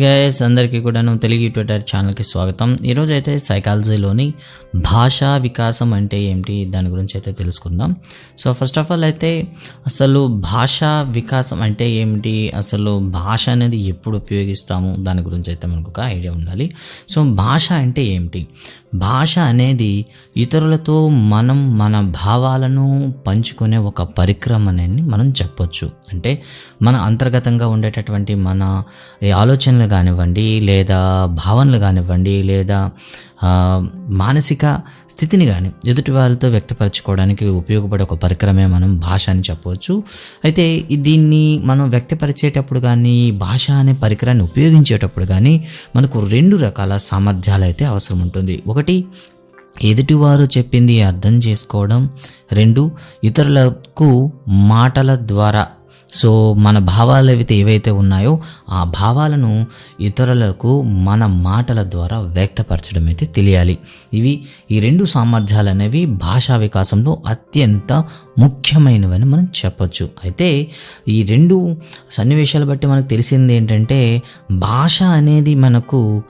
Guys అందరికీ కూడాను Telugu Twitter ఛానల్కి స్వాగతం. ఈరోజు అయితే సైకాలజీలోని భాషా వికాసం అంటే ఏమిటి? దాని గురించి అయితే తెలుసుకుందాం. సో ఫస్ట్ ఆఫ్ ఆల్ అయితే అసలు భాషా వికాసం అంటే ఏమిటి? అసలు భాష అనేది ఎప్పుడు ఉపయోగిస్తాము? దాని గురించి అయితే మనకు ఒక ఐడియా ఉండాలి. సో భాష అంటే ఏమిటి? భాష అనేది ఇతరులతో మనం మన భావాలను పంచుకునే ఒక పరిక్రమ అనేది మనం చెప్పొచ్చు. అంటే మన అంతర్గతంగా ఉండేటటువంటి మన ఆలోచనలు ఆలోచనలు కానివ్వండి లేదా భావనలు కానివ్వండి లేదా మానసిక స్థితిని కానీ ఎదుటి వాళ్ళతో వ్యక్తపరచుకోవడానికి ఉపయోగపడే ఒక పరికరమే మనం భాష అని చెప్పవచ్చు. అయితే దీన్ని మనం వ్యక్తపరిచేటప్పుడు కానీ భాష అనే పరికరాన్ని ఉపయోగించేటప్పుడు కానీ మనకు రెండు రకాల సామర్థ్యాలు అయితే అవసరం ఉంటుంది. ఒకటి ఎదుటివారు చెప్పింది అర్థం చేసుకోవడం. రెండు ఇతరులకు మాటల ద్వారా సో మన భావాలు అయితే ఏవైతే ఉన్నాయో ఆ భావాలను ఇతరులకు మన మాటల ద్వారా వ్యక్తపరచడం అయితే తెలియాలి. ఇవి ఈ రెండు సామర్థ్యాలు అనేవి భాషా వికాసంలో అత్యంత ముఖ్యమైనవని మనం చెప్పచ్చు. అయితే ఈ రెండు సన్నివేశాలు బట్టి మనకు తెలిసింది ఏంటంటే భాష అనేది మనకు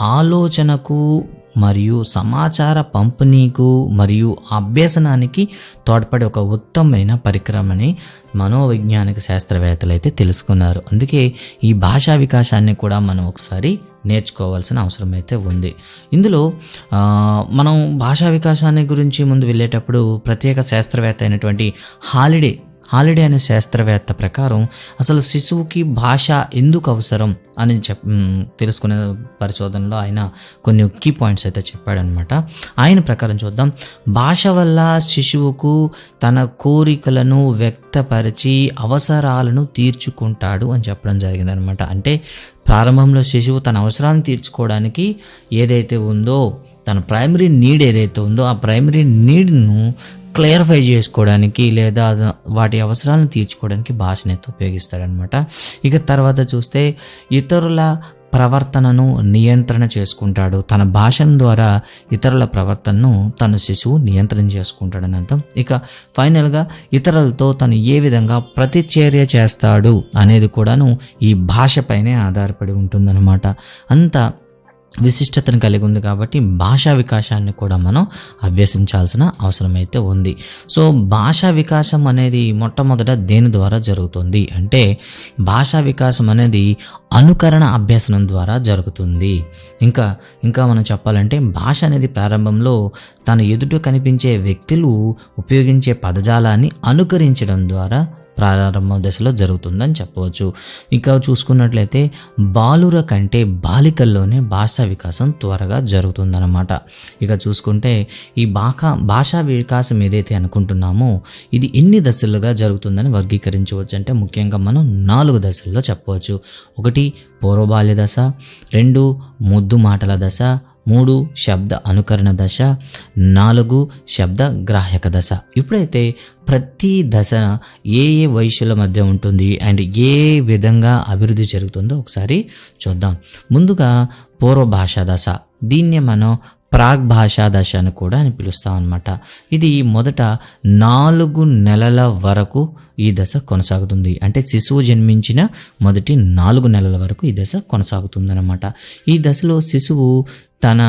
ఆలోచనకు మరియు సమాచార పంపిణీకు మరియు అభ్యసనానికి తోడ్పడే ఒక ఉత్తమమైన పరికరమని మనోవైజ్ఞానిక శాస్త్రవేత్తలు అయితే తెలుసుకున్నారు. అందుకే ఈ భాషా వికాసాన్ని కూడా మనం ఒకసారి నేర్చుకోవాల్సిన అవసరం అయితే ఉంది. ఇందులో మనం భాషా వికాసాన్ని గురించి ముందు వెళ్ళేటప్పుడు ప్రత్యేక శాస్త్రవేత్త అయినటువంటి హాలిడే హాలిడే అనే శాస్త్రవేత్త ప్రకారం అసలు శిశువుకి భాష ఎందుకు అవసరం అని చెప్ తెలుసుకునే పరిశోధనలో ఆయన కొన్ని కీ పాయింట్స్ అయితే చెప్పాడనమాట ఆయన ప్రకారం చూద్దాం. భాష వల్ల శిశువుకు తన కోరికలను వ్యక్తపరిచి అవసరాలను తీర్చుకుంటాడు అని చెప్పడం జరిగిందనమాట అంటే ప్రారంభంలో శిశువు తన అవసరాలను తీర్చుకోవడానికి ఏదైతే ఉందో తన ప్రైమరీ నీడ్ ఏదైతే ఉందో ఆ ప్రైమరీ నీడ్ను క్లియర్ఫై చేసుకోవడానికి లేదా వాటి అవసరాలను తీర్చుకోవడానికి భాషను అయితే ఉపయోగిస్తాడనమాట ఇక తర్వాత చూస్తే ఇతరుల ప్రవర్తనను నియంత్రణ చేసుకుంటాడు. తన భాషను ద్వారా ఇతరుల ప్రవర్తనను తన శిశువు నియంత్రణ చేసుకుంటాడని అర్థం. ఇక ఫైనల్గా ఇతరులతో తను ఏ విధంగా ప్రతిచర్య చేస్తాడు అనేది కూడాను ఈ భాషపైనే ఆధారపడి ఉంటుందన్నమాట. అంత విశిష్టతను కలిగి ఉంది కాబట్టి భాషా వికాసాన్ని కూడా మనం అభ్యసించాల్సిన అవసరం అయితే ఉంది. సో భాషా వికాసం అనేది మొట్టమొదట దేని ద్వారా జరుగుతుంది అంటే భాషా వికాసం అనేది అనుకరణ అభ్యసనం ద్వారా జరుగుతుంది. ఇంకా ఇంకా మనం చెప్పాలంటే భాష అనేది ప్రారంభంలో తన ఎదుట కనిపించే వ్యక్తులు ఉపయోగించే పదజాలాన్ని అనుకరించడం ద్వారా ప్రారంభ దశలో జరుగుతుందని చెప్పవచ్చు. ఇంకా చూసుకున్నట్లయితే బాలుర కంటే బాలికల్లోనే భాషా వికాసం త్వరగా జరుగుతుందన్నమాట. ఇక చూసుకుంటే ఈ బాకా భాషా వికాసం ఏదైతే అనుకుంటున్నామో ఇది ఎన్ని దశలుగా జరుగుతుందని వర్గీకరించవచ్చు అంటే ముఖ్యంగా మనం నాలుగు దశల్లో చెప్పవచ్చు. ఒకటి పూర్వబాల్య దశ రెండు ముద్దు మాటల దశ మూడు శబ్ద అనుకరణ దశ నాలుగు శబ్ద గ్రాహక దశ. ఇప్పుడైతే ప్రతి దశ ఏ ఏ వయసుల మధ్య ఉంటుంది అండ్ ఏ విధంగా అభివృద్ధి జరుగుతుందో ఒకసారి చూద్దాం. ముందుగా పూర్వ భాషా దశ. దీన్ని మనం ప్రాగ్ భాషా దశ అని కూడా అని పిలుస్తాం అనమాట ఇది మొదట నాలుగు నెలల వరకు ఈ దశ కొనసాగుతుంది. అంటే శిశువు జన్మించిన మొదటి నాలుగు నెలల వరకు ఈ దశ కొనసాగుతుందన్నమాట. ఈ దశలో శిశువు తన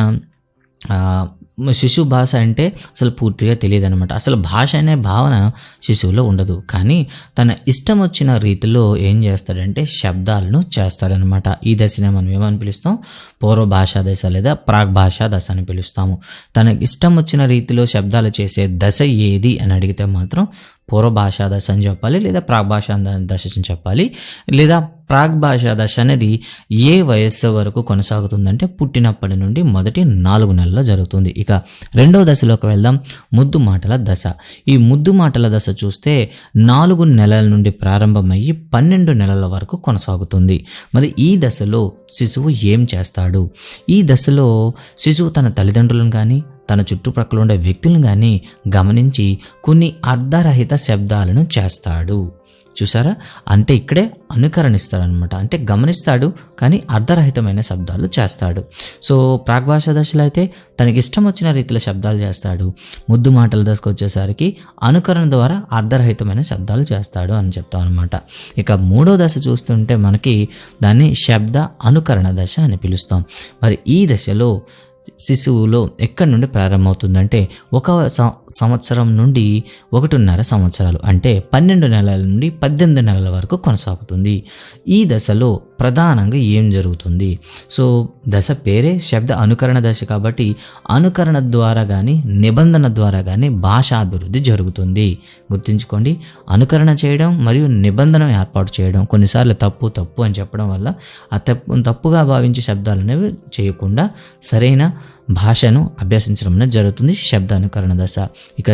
శిశు భాష అంటే అసలు పూర్తిగా తెలియదు అనమాట అసలు భాష అనే భావన శిశువులో ఉండదు. కానీ తన ఇష్టం వచ్చిన రీతిలో ఏం చేస్తాడంటే శబ్దాలను చేస్తాడనమాట ఈ దశనే మనం ఏమని పిలుస్తాం? పూర్వ భాషా దశ లేదా ప్రాగ్ భాషా దశ అని పిలుస్తాము. తనకి ఇష్టం వచ్చిన రీతిలో శబ్దాలు చేసే దశ ఏది అని అడిగితే మాత్రం పూర్వ భాషా దశ అని చెప్పాలి లేదా ప్రాగ్ భాషా ద- దశ అని చెప్పాలి లేదా ప్రాగ్ భాషా దశ అనేది ఏ వయస్సు వరకు కొనసాగుతుందంటే పుట్టినప్పటి నుండి మొదటి నాలుగు నెలల్లో జరుగుతుంది. ఇక రెండవ దశలోకి వెళ్దాం. ముద్దు మాటల దశ. ఈ ముద్దు మాటల దశ చూస్తే నాలుగు నెలల నుండి ప్రారంభమయ్యి పన్నెండు నెలల వరకు కొనసాగుతుంది. మరి ఈ దశలో శిశువు ఏం చేస్తాడు? ఈ దశలో శిశువు తన తల్లిదండ్రులను కానీ తన చుట్టుప్రక్కల ఉండే వ్యక్తులను కానీ గమనించి కొన్ని అర్ధరహిత శబ్దాలను చేస్తాడు. చూసారా అంటే ఇక్కడే అనుకరణిస్తాడనమాట అంటే గమనిస్తాడు కానీ అర్ధరహితమైన శబ్దాలు చేస్తాడు. సో ప్రాగ్భాష దశలో అయితే తనకి ఇష్టం వచ్చిన రీతిలో శబ్దాలు చేస్తాడు. ముద్దు మాటల దశకు వచ్చేసరికి అనుకరణ ద్వారా అర్ధరహితమైన శబ్దాలు చేస్తాడు అని చెప్తాం అనమాట ఇక మూడో దశ చూస్తుంటే మనకి దాన్ని శబ్ద అనుకరణ దశ అని పిలుస్తాం. మరి ఈ దశలో శిశువులో ఎక్కడి నుండి ప్రారంభమవుతుందంటే ఒక సంవత్సరం నుండి ఒకటిన్నర సంవత్సరాలు అంటే పన్నెండు నెలల నుండి పద్దెనిమిది నెలల వరకు కొనసాగుతుంది. ఈ దశలో ప్రధానంగా ఏం జరుగుతుంది? సో దశ పేరే శబ్ద అనుకరణ దశ కాబట్టి అనుకరణ ద్వారా కానీ నిబంధన ద్వారా కానీ భాషాభివృద్ధి జరుగుతుంది. గుర్తుంచుకోండి అనుకరణ చేయడం మరియు నిబంధన ఏర్పాటు చేయడం కొన్నిసార్లు తప్పు తప్పు అని చెప్పడం వల్ల ఆ తప్పు తప్పుగా భావించే శబ్దాలు అనేవి చేయకుండా సరైన భాషను అభ్యసించడం అనేది జరుగుతుంది శబ్దానుకరణ దశ. ఇక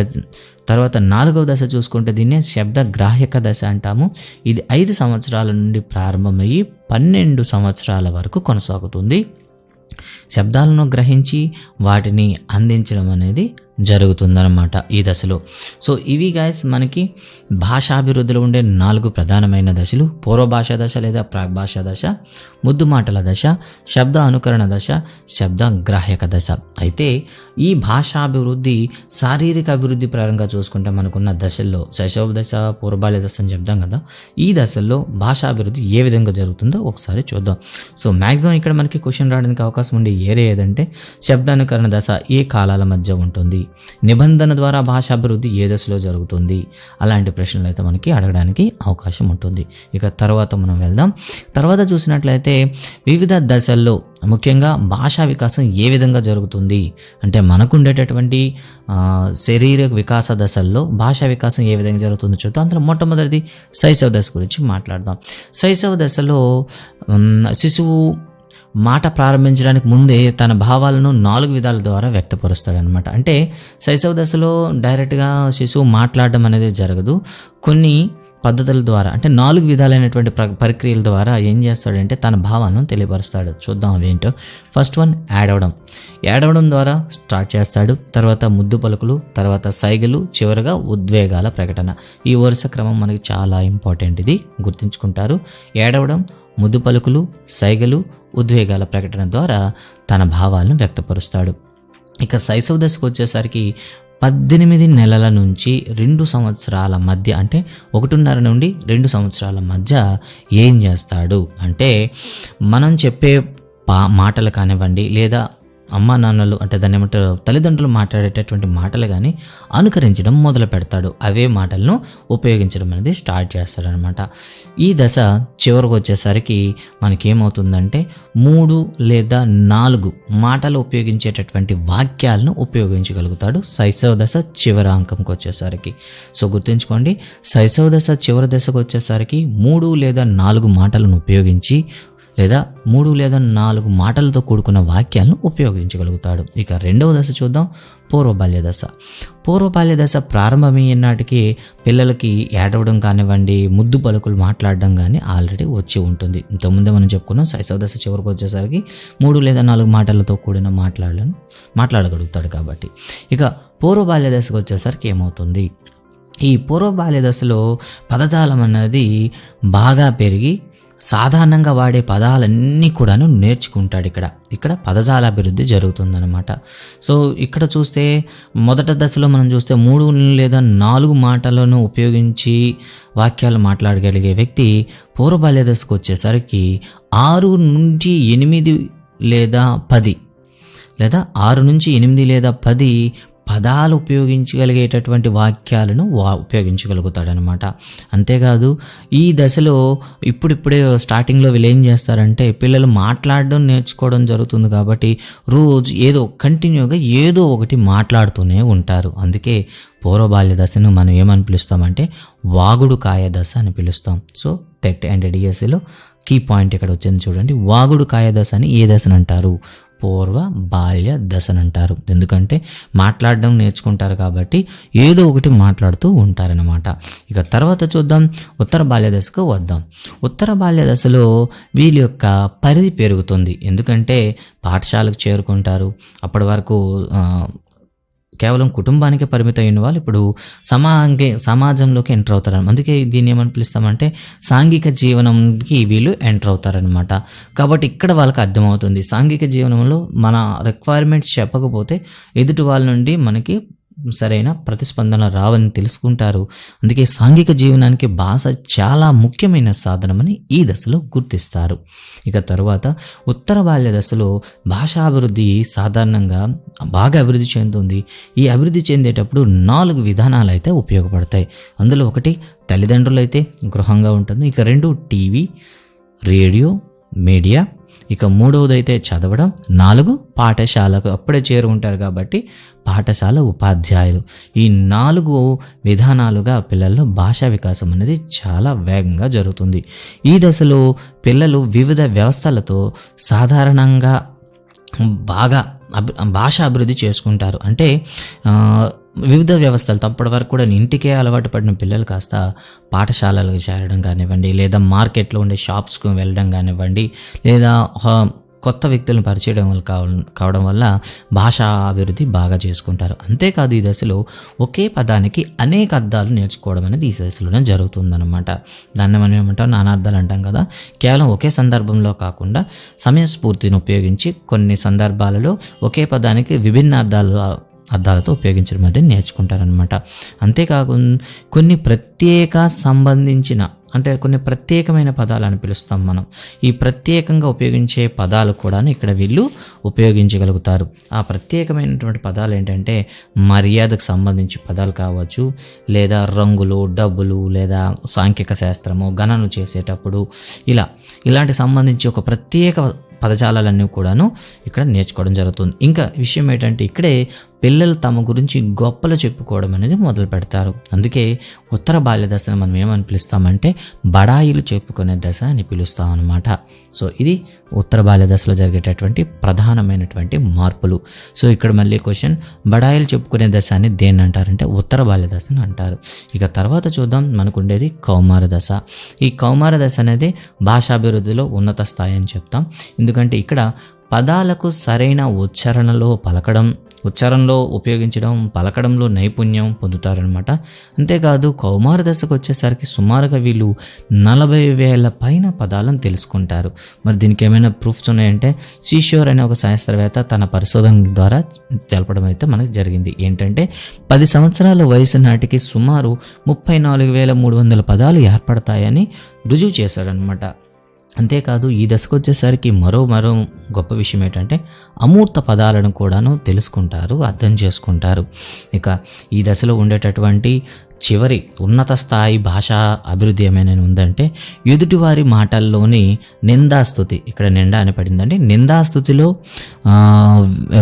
తర్వాత నాలుగవ దశ చూసుకుంటే దీన్నే శబ్ద గ్రాహ్యక దశ అంటాము. ఇది ఐదు సంవత్సరాల నుండి ప్రారంభమయ్యి పన్నెండు సంవత్సరాల వరకు కొనసాగుతుంది. శబ్దాలను గ్రహించి వాటిని అందించడం అనేది జరుగుతుందన్నమాట ఈ దశలో. సో ఇవి గాయస్ మనకి భాషాభివృద్ధిలో ఉండే నాలుగు ప్రధానమైన దశలు. పూర్వ భాషా దశ లేదా ప్రాగ్భాషా దశ ముద్దు మాటల దశ శబ్ద అనుకరణ దశ శబ్ద గ్రాహ్యక దశ. అయితే ఈ భాషాభివృద్ధి శారీరక అభివృద్ధి పరంగా చూసుకుంటే మనకున్న దశల్లో శైశవ దశ పూర్వబాల్య దశ అని చెప్తాం కదా ఈ దశల్లో భాషాభివృద్ధి ఏ విధంగా జరుగుతుందో ఒకసారి చూద్దాం. సో మ్యాక్సిమం ఇక్కడ మనకి క్వశ్చన్ రావడానికి అవకాశం ఉండే ఏరే ఏదంటే శబ్దానుకరణ దశ ఏ కాలాల మధ్య ఉంటుంది? నిబంధన ద్వారా భాషాభివృద్ధి ఏ దశలో జరుగుతుంది? అలాంటి ప్రశ్నలు అయితే మనకి అడగడానికి అవకాశం ఉంటుంది. ఇక తర్వాత మనం వెళ్దాం. తర్వాత చూసినట్లయితే వివిధ దశల్లో ముఖ్యంగా భాషా వికాసం ఏ విధంగా జరుగుతుంది? అంటే మనకు ఉండేటటువంటి శరీర వికాస దశల్లో భాషా వికాసం ఏ విధంగా జరుగుతుందో చూద్దాం. అందులో మొట్టమొదటిది శైశవ దశ గురించి మాట్లాడదాం. శైశవ దశలో శిశువు మాట ప్రారంభించడానికి ముందే తన భావాలను నాలుగు విధాల ద్వారా వ్యక్తపరుస్తాడనమాట అంటే శైశవ దశలో డైరెక్ట్గా శిశువు మాట్లాడడం అనేది జరగదు. కొన్ని పద్ధతుల ద్వారా అంటే నాలుగు విధాలైనటువంటి ప్ర ప్రక్రియల ద్వారా ఏం చేస్తాడంటే తన భావాలను తెలియపరుస్తాడు. చూద్దాం అవేంటో ఫస్ట్ వన్ యాడ్ ఏడవడం యాడ్ ద్వారా స్టార్ట్ చేస్తాడు. తర్వాత ముద్దు పలుకులు తర్వాత సైగలు చివరగా ఉద్వేగాల ప్రకటన. ఈ వరుస క్రమం మనకి చాలా ఇంపార్టెంట్ ఇది. గుర్తుంచుకుంటారు. ఏడవడం ముద్దు పలుకులు సైగలు ఉద్వేగాల ప్రకటన ద్వారా తన భావాలను వ్యక్తపరుస్తాడు. ఇక శైశవ దశకు వచ్చేసరికి పద్దెనిమిది నెలల నుంచి రెండు సంవత్సరాల మధ్య అంటే ఒకటిన్నర నుండి రెండు సంవత్సరాల మధ్య ఏం చేస్తాడు? అంటే మనం చెప్పే పా మాటలు కానివ్వండి లేదా అమ్మా నాన్నలు అంటే దాన్ని ఏమంటారు? తల్లిదండ్రులు మాట్లాడేటటువంటి మాటలు కానీ అనుకరించడం మొదలు పెడతాడు. అవే మాటలను ఉపయోగించడం అనేది స్టార్ట్ చేస్తాడనమాట ఈ దశ చివరికి వచ్చేసరికి మనకేమవుతుందంటే మూడు లేదా నాలుగు మాటలు ఉపయోగించేటటువంటి వాక్యాలను ఉపయోగించగలుగుతాడు శైశవ దశ చివరి అంకంకి వచ్చేసరికి. సో గుర్తుంచుకోండి శైశవ దశ చివరి దశకు వచ్చేసరికి మూడు లేదా నాలుగు మాటలను ఉపయోగించి లేదా మూడు లేదా నాలుగు మాటలతో కూడుకున్న వాక్యాలను ఉపయోగించగలుగుతాడు. ఇక రెండవ దశ చూద్దాం. పూర్వ బాల్య దశ. పూర్వ బాల్య దశ ప్రారంభమయ్యే నాటికి పిల్లలకి ఏడవడం కానివ్వండి ముద్దు పలుకులు మాట్లాడడం కానీ ఆల్రెడీ వచ్చి ఉంటుంది. ఇంతకుముందే మనం చెప్పుకున్నాం శైశవ దశ చివరికి వచ్చేసరికి మూడు లేదా నాలుగు మాటలతో కూడిన మాట్లాడలను మాట్లాడగలుగుతాడు కాబట్టి. ఇక పూర్వ బాల్య దశకు వచ్చేసరికి ఏమవుతుంది? ఈ పూర్వ బాల్య దశలో పదజాలం అనేది బాగా పెరిగి సాధారణంగా వాడే పదాలన్నీ కూడాను నేర్చుకుంటాడు ఇక్కడ. ఇక్కడ పదజాల అభివృద్ధి జరుగుతుందన్నమాట. సో ఇక్కడ చూస్తే మొదట దశలో మనం చూస్తే మూడు లేదా నాలుగు మాటలను ఉపయోగించి వాక్యాలు మాట్లాడగలిగే వ్యక్తి పూర్వ బాల్య దశకు వచ్చేసరికి ఆరు నుండి ఎనిమిది లేదా పది లేదా ఆరు నుంచి ఎనిమిది లేదా పది పదాలు ఉపయోగించగలిగేటటువంటి వాక్యాలను వా ఉపయోగించగలుగుతాడనమాట. అంతేకాదు ఈ దశలో ఇప్పుడిప్పుడే స్టార్టింగ్లో వీళ్ళు ఏం చేస్తారంటే పిల్లలు మాట్లాడడం నేర్చుకోవడం జరుగుతుంది కాబట్టి రోజు ఏదో కంటిన్యూగా ఏదో ఒకటి మాట్లాడుతూనే ఉంటారు. అందుకే పూర్వ బాల్య దశను మనం ఏమని పిలుస్తామంటే వాగుడు కాయ దశ అని పిలుస్తాం. సో టెట్ అండ్ డిఎస్సిలో కీ పాయింట్ ఇక్కడ వచ్చింది చూడండి. వాగుడు కాయ దశ అని ఏ దశను అంటారు? పూర్వ బాల్య దశను అంటారు. ఎందుకంటే మాట్లాడడం నేర్చుకుంటారు కాబట్టి ఏదో ఒకటి మాట్లాడుతూ ఉంటారనమాట ఇక తర్వాత చూద్దాం. ఉత్తర బాల్య దశకు వద్దాం. ఉత్తర బాల్య దశలో వీళ్ళ యొక్క పరిధి పెరుగుతుంది. ఎందుకంటే పాఠశాలకు చేరుకుంటారు. అప్పటి వరకు కేవలం కుటుంబానికి పరిమితం అయిన వాళ్ళు ఇప్పుడు సమాంగే సమాజంలోకి ఎంటర్ అవుతారు అందుకే దీన్ని ఏమని పిలుస్తామంటే సాంఘిక జీవనంకి వీళ్ళు ఎంటర్ అవుతారనమాట కాబట్టి ఇక్కడ వాళ్ళకి అర్థమవుతుంది. సాంఘిక జీవనంలో మన రిక్వైర్మెంట్స్ చెప్పకపోతే ఎదుటి వాళ్ళ నుండి మనకి సరైన ప్రతిస్పందన రావని తెలుసుకుంటారు. అందుకే సాంఘిక జీవనానికి భాష చాలా ముఖ్యమైన సాధనమని ఈ దశలో గుర్తిస్తారు. ఇక తరువాత ఉత్తర బాల్య దశలో భాషాభివృద్ధి సాధారణంగా బాగా అభివృద్ధి చెందుతుంది. ఈ అభివృద్ధి చెందేటప్పుడు నాలుగు విధానాలు అయితే ఉపయోగపడతాయి. అందులో ఒకటి తల్లిదండ్రులు అయితే గృహంగా ఉంటుంది. ఇక రెండు టీవీ రేడియో మీడియా. ఇక మూడవది అయితే చదవడం. నాలుగు పాఠశాలకు అప్పుడే చేరు ఉంటారు కాబట్టి పాఠశాల ఉపాధ్యాయులు. ఈ నాలుగు విధానాలుగా పిల్లల్లో భాషా వికాసం అనేది చాలా వేగంగా జరుగుతుంది. ఈ దశలో పిల్లలు వివిధ వ్యవస్థలతో సాధారణంగా బాగా అభి భాష అభివృద్ధి చేసుకుంటారు. అంటే వివిధ వ్యవస్థలు అప్పటి వరకు కూడా ఇంటికే అలవాటు పడిన పిల్లలు కాస్త పాఠశాలలకు చేరడం కానివ్వండి లేదా మార్కెట్లో ఉండే షాప్స్కు వెళ్ళడం కానివ్వండి లేదా కొత్త వ్యక్తులను పరిచయం వల్ల కావడం కావడం వల్ల భాషా అభివృద్ధి బాగా చేసుకుంటారు. అంతేకాదు ఈ దశలో ఒకే పదానికి అనేక అర్థాలు నేర్చుకోవడం అనేది ఈ దశలోనే జరుగుతుందన్నమాట. దాన్ని మనం ఏమంటాం? నానార్థాలు అంటాం కదా. కేవలం ఒకే సందర్భంలో కాకుండా సమయస్ఫూర్తిని ఉపయోగించి కొన్ని సందర్భాలలో ఒకే పదానికి విభిన్న అర్థాలు అద్దాలతో ఉపయోగించడం అనేది నేర్చుకుంటారనమాట అంతేకాకుండా కొన్ని ప్రత్యేక సంబంధించిన అంటే కొన్ని ప్రత్యేకమైన పదాలు అని పిలుస్తాం మనం. ఈ ప్రత్యేకంగా ఉపయోగించే పదాలు కూడా ఇక్కడ వీళ్ళు ఉపయోగించగలుగుతారు. ఆ ప్రత్యేకమైనటువంటి పదాలు ఏంటంటే మర్యాదకు సంబంధించి పదాలు కావచ్చు లేదా రంగులు డబ్బులు లేదా సాంఖ్యక శాస్త్రము గణనలు చేసేటప్పుడు ఇలా ఇలాంటి సంబంధించి ఒక ప్రత్యేక పదజాలాలన్నీ కూడాను ఇక్కడ నేర్చుకోవడం జరుగుతుంది. ఇంకా విషయం ఏంటంటే ఇక్కడే పిల్లలు తమ గురించి గొప్పలు చెప్పుకోవడం అనేది మొదలు పెడతారు. అందుకే ఉత్తర బాల్య దశను మనం ఏమని పిలుస్తామంటే బడాయిలు చెప్పుకునే దశ అని పిలుస్తాం అనమాట సో ఇది ఉత్తర బాల్య దశలో జరిగేటటువంటి ప్రధానమైనటువంటి మార్పులు. సో ఇక్కడ మళ్ళీ క్వశ్చన్ బడాయిలు చెప్పుకునే దశ అని దేన్ని అంటారంటే ఉత్తర బాల్య దశను అంటారు. ఇక తర్వాత చూద్దాం మనకు ఉండేది కౌమార దశ. ఈ కౌమార దశ అనేది భాషాభివృద్ధిలో ఉన్నత స్థాయి అని చెప్తాం. ఎందుకంటే ఇక్కడ పదాలకు సరైన ఉచ్చారణలో పలకడం ఉచ్చారణలో ఉపయోగించడం పలకడంలో నైపుణ్యం పొందుతారనమాట అంతేకాదు కౌమార దశకు వచ్చేసరికి సుమారుగా వీళ్ళు నలభై వేల పైన పదాలను తెలుసుకుంటారు. మరి దీనికి ఏమైనా ప్రూఫ్స్ ఉన్నాయంటే సీషోర్ అనే ఒక శాస్త్రవేత్త తన పరిశోధన ద్వారా తెలపడం అయితే మనకు జరిగింది. ఏంటంటే పది సంవత్సరాల వయసు నాటికి సుమారు ముప్పై నాలుగు వేల మూడు వందల పదాలు ఏర్పడతాయని రుజువు చేశాడనమాట అంతేకాదు ఈ దశకు వచ్చేసరికి మరో మరో గొప్ప విషయం ఏంటంటే అమూర్త పదాలను కూడాను తెలుసుకుంటారు అర్థం చేసుకుంటారు. ఇక ఈ దశలో ఉండేటటువంటి చివరి ఉన్నత స్థాయి భాషా అభివృద్ధి ఏమైనా ఉందంటే ఎదుటివారి మాటల్లోని నిందాస్తుతి. ఇక్కడ నిండా అని పడిందండి. నిందాస్తుతిలో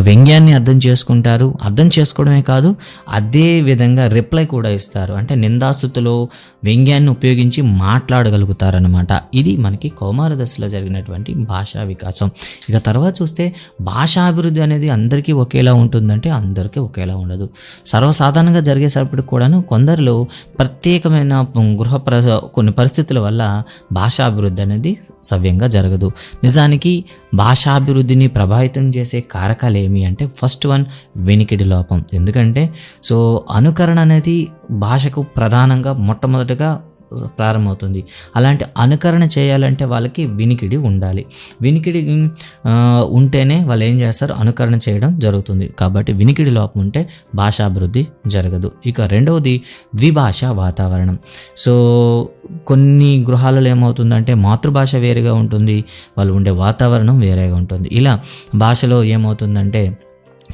వ్యంగ్యాన్ని అర్థం చేసుకుంటారు. అర్థం చేసుకోవడమే కాదు అదే విధంగా రిప్లై కూడా ఇస్తారు. అంటే నిందాస్తుతిలో వ్యంగ్యాన్ని ఉపయోగించి మాట్లాడగలుగుతారనమాట ఇది మనకి కౌమార దశలో జరిగినటువంటి భాషా వికాసం. ఇక తర్వాత చూస్తే భాషాభివృద్ధి అనేది అందరికీ ఒకేలా ఉంటుందంటే అందరికీ ఒకేలా ఉండదు. సర్వసాధారణంగా జరిగేసరికి కూడాను కొందరిలో ప్రత్యేకమైన గృహ ప్ర కొన్ని పరిస్థితుల వల్ల భాషాభివృద్ధి అనేది సవ్యంగా జరగదు. నిజానికి భాషాభివృద్ధిని ప్రభావితం చేసే కారకాలు ఏమి అంటే ఫస్ట్ వన్ వెనికిడి లోపం. ఎందుకంటే సో అనుకరణ అనేది భాషకు ప్రధానంగా మొట్టమొదటిగా ప్రారంభమవుతుంది. అలాంటి అనుకరణ చేయాలంటే వాళ్ళకి వినికిడి ఉండాలి. వినికిడి ఉంటేనే వాళ్ళు ఏం చేస్తారు? అనుకరణ చేయడం జరుగుతుంది. కాబట్టి వినికిడి లోపం ఉంటే భాషాభివృద్ధి జరగదు. ఇక రెండవది ద్విభాష వాతావరణం. సో కొన్ని గృహాలలో ఏమవుతుందంటే మాతృభాష వేరుగా ఉంటుంది. వాళ్ళు ఉండే వాతావరణం వేరేగా ఉంటుంది. ఇలా భాషలో ఏమవుతుందంటే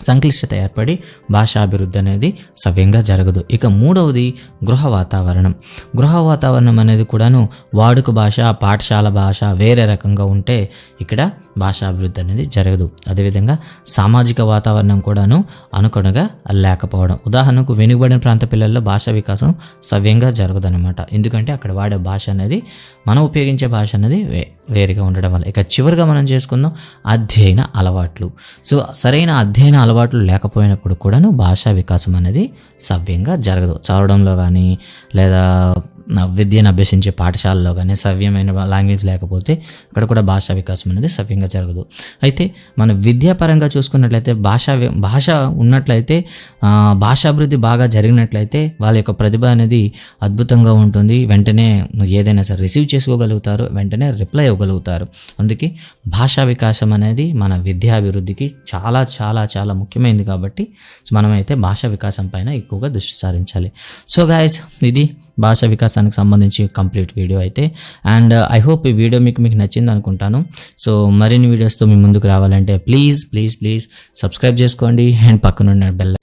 సంక్లిష్టత ఏర్పడి భాషాభివృద్ధి అనేది సవ్యంగా జరగదు. ఇక మూడవది గృహ వాతావరణం. గృహ వాతావరణం అనేది కూడాను వాడుక భాష పాఠశాల భాష వేరే రకంగా ఉంటే ఇక్కడ భాషాభివృద్ధి అనేది జరగదు. అదేవిధంగా సామాజిక వాతావరణం కూడాను అనుకునగా లేకపోవడం. ఉదాహరణకు వెనుకబడిన ప్రాంత పిల్లల్లో భాష వికాసం సవ్యంగా జరగదనమాట ఎందుకంటే అక్కడ వాడే భాష అనేది మనం ఉపయోగించే భాష అనేది వే వేరుగా ఉండడం వల్ల. ఇక చివరిగా మనం చేసుకుందాం అధ్యయన అలవాట్లు. సో సరైన అధ్యయన అలవాట్లు లేకపోయినప్పుడు కూడాను భాషా వికాసం అనేది సవ్యంగా జరగదు. చదవడంలో కానీ లేదా విద్యను అభ్యసించే పాఠశాలలో కానీ సవ్యమైన లాంగ్వేజ్ లేకపోతే అక్కడ కూడా భాషా వికాసం అనేది సవ్యంగా జరగదు. అయితే మనం విద్యాపరంగా చూసుకున్నట్లయితే భాషా భాష ఉన్నట్లయితే భాషాభివృద్ధి బాగా జరిగినట్లయితే వాళ్ళ యొక్క ప్రతిభ అనేది అద్భుతంగా ఉంటుంది. వెంటనే ఏదైనా సరే రిసీవ్ చేసుకోగలుగుతారు వెంటనే రిప్లై ఇవ్వగలుగుతారు. అందుకే భాషా వికాసం అనేది మన విద్యాభివృద్ధికి చాలా చాలా చాలా ముఖ్యమైనది కాబట్టి సో మనమైతే భాషా వికాసం పైన ఎక్కువగా దృష్టి సారించాలి. సో గాయస్ ఇది భాష వికాసానికి సంబంధించి కంప్లీట్ వీడియో అయితే. అండ్ ఐ హోప్ ఈ వీడియో మీకు మీకు నచ్చింది అనుకుంటాను. సో మరిన్ని వీడియోస్తో మీ ముందుకు రావాలంటే ప్లీజ్ ప్లీజ్ ప్లీజ్ సబ్స్క్రైబ్ చేసుకోండి. అండ్ పక్కనున్న బెల్